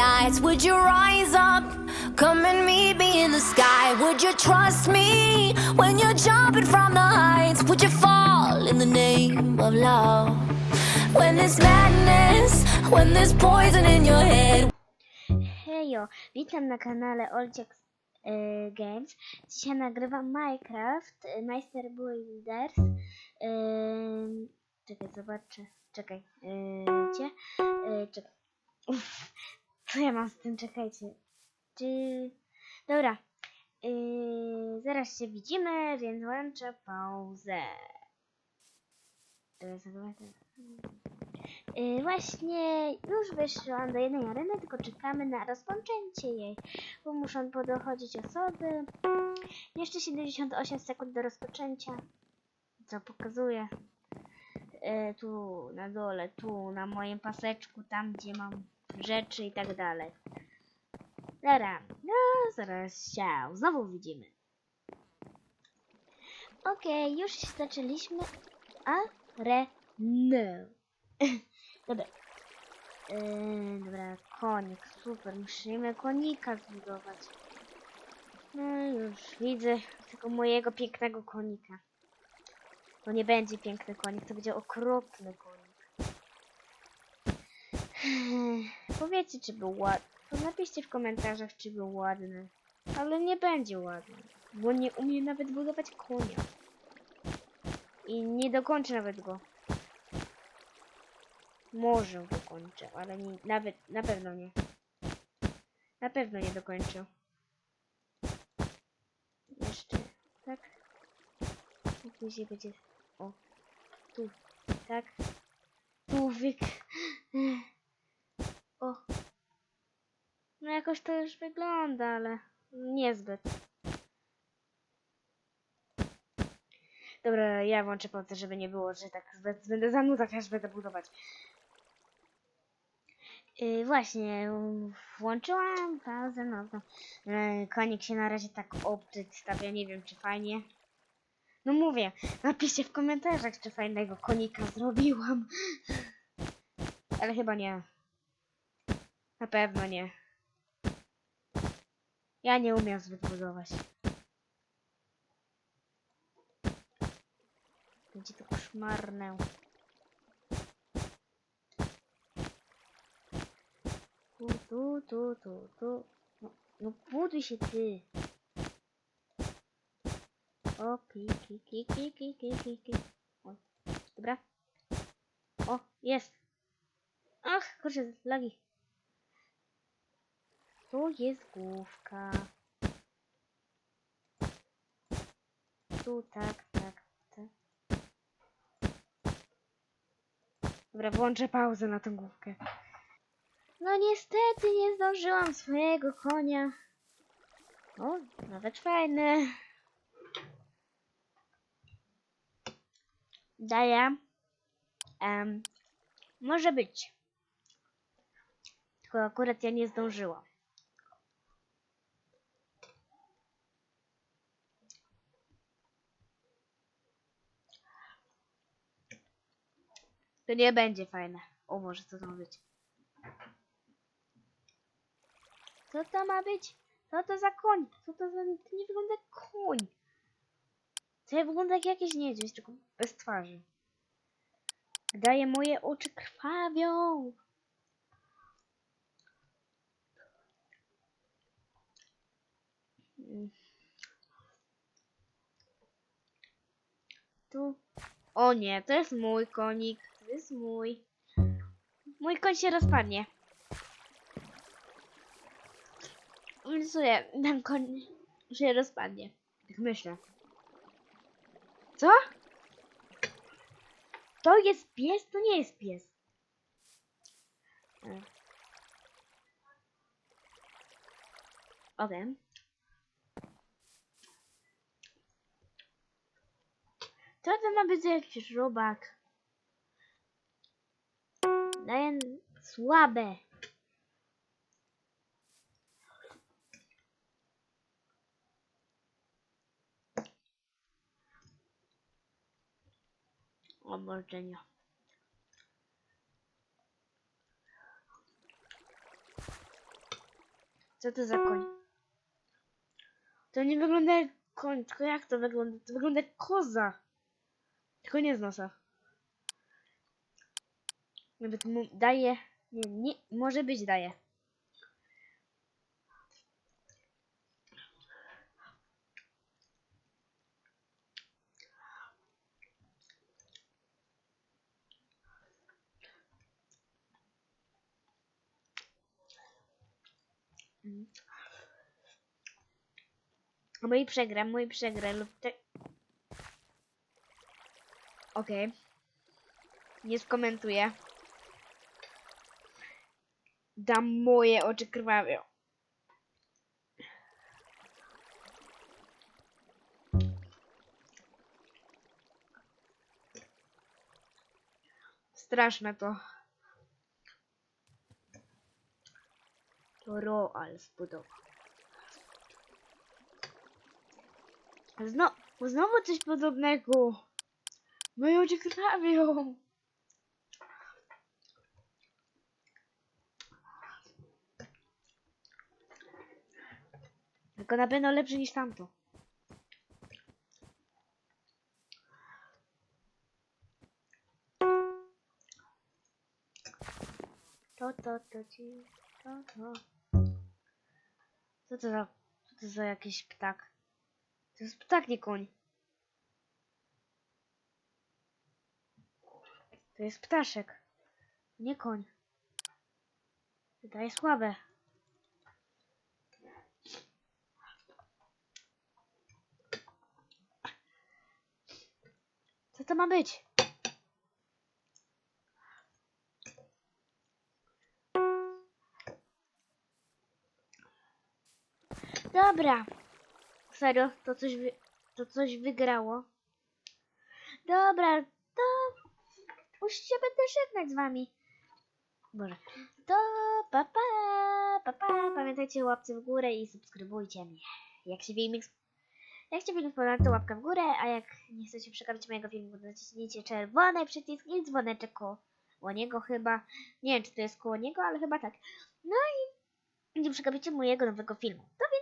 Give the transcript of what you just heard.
lights? Would you rise up? Come and meet me in the sky. Would you trust me when you're jumping from the heights? Would you fall in the name of love? When there's madness, when there's poison in your head. Hejo, witam na kanale Olciak e, Games. Dzisiaj nagrywam Minecraft, e, Meister Builders. E, czekaj, zobaczę. Czekaj, e, gdzie? E, czekaj. Uff, co ja mam z tym? Czekajcie. Czy... Dobra. E, zaraz się widzimy, więc włączę pauzę. Yy, właśnie już wyszłam do jednej areny, tylko czekamy na rozpoczęcie jej, bo muszą podochodzić osoby. Jeszcze 78 sekund do rozpoczęcia, co pokazuje yy, tu na dole, tu na moim paseczku, tam gdzie mam rzeczy i tak dalej. Dobra, no zaraz się znowu widzimy. Okej, już zaczęliśmy. A, re, no. Dobra. Yy, dobra, konik, super. Musimy konika zbudować. No już widzę tego mojego pięknego konika. To nie będzie piękny konik, to będzie okropny konik. Powiedzcie, czy był ładny. Napiszcie w komentarzach, czy był ładny. Ale nie będzie ładny, bo nie umie nawet budować konia. I nie dokończę nawet go. Może dokończę, ale nie, nawet na pewno nie. Na pewno nie dokończę. Jeszcze, tak? Później będzie, o, tu, tak? Tu wyk... O. No jakoś to już wygląda, ale niezbyt. Dobra, ja włączę pauzę, żeby nie było, że tak będę zanudzać, aż będę budować. Yy, właśnie, włączyłam pauzę, no to yy, konik się na razie tak obstawia, nie wiem czy fajnie. No mówię, napiszcie w komentarzach, czy fajnego konika zrobiłam. Ale chyba nie. Na pewno nie. Ja nie umiem zbyt budować. Będzie to koszmarne. Tu, tu, tu, tu, tu. No, no buduj się ty. O, ki, ki, ki, ki. O, dobra. O, jest. Ach, kurczę, lagi. Tu jest główka. Tu, tak, tak, tak. Dobra, włączę pauzę na tę główkę. No niestety nie zdążyłam swojego konia. O, nawet fajny. Daję. Em, może być. Tylko akurat ja nie zdążyłam. To nie będzie fajne. O, może co to ma być? Co to ma być? Co to za koń? Co to za... To nie wygląda koń. To nie wygląda jak jakiś niedźwiedź, tylko bez twarzy. Daje moje oczy krwawią. Tu. O nie, to jest mój konik. To jest mój. Mój koń się rozpadnie. Rysuję, ten koń się rozpadnie. Tak myślę. Co? To jest pies? To nie jest pies. Okej. Co to ma być jakiś robak? Daję słabe. Oburzenia. Co to za koń? To nie wygląda jak koń, tylko jak to wygląda? To wygląda jak koza. Tylko nie z nosa. Nawet mu daje. Nie, nie, może być daje. Mój przegra, mój przegra lub te... Okej. Nie skomentuję. Dam moje oczy krwawią. Straszne to. Roal zbudował. Zno, znowu coś podobnego. Moje oczy krwawią. Tylko na pewno lepsze niż tamto. To, to, to, to, to. Co to za, co to za jakiś ptak? To jest ptak, nie koń. To jest ptaszek, nie koń. Wydaje słabe. Co to ma być? Dobra. Serio, to coś, wy, to coś wygrało. Dobra, to już się będę żegnać z wami. Boże. To pa pa, pa pa. Pamiętajcie łapce w górę i subskrybujcie mnie. Jak się filmik jak się film podoba, to łapka w górę, a jak nie chcecie przegapić mojego filmu, to naciśnijcie czerwony przycisk i dzwoneczek koło niego chyba. Nie wiem, czy to jest koło niego, ale chyba tak. No i nie przegapicie mojego nowego filmu. To więc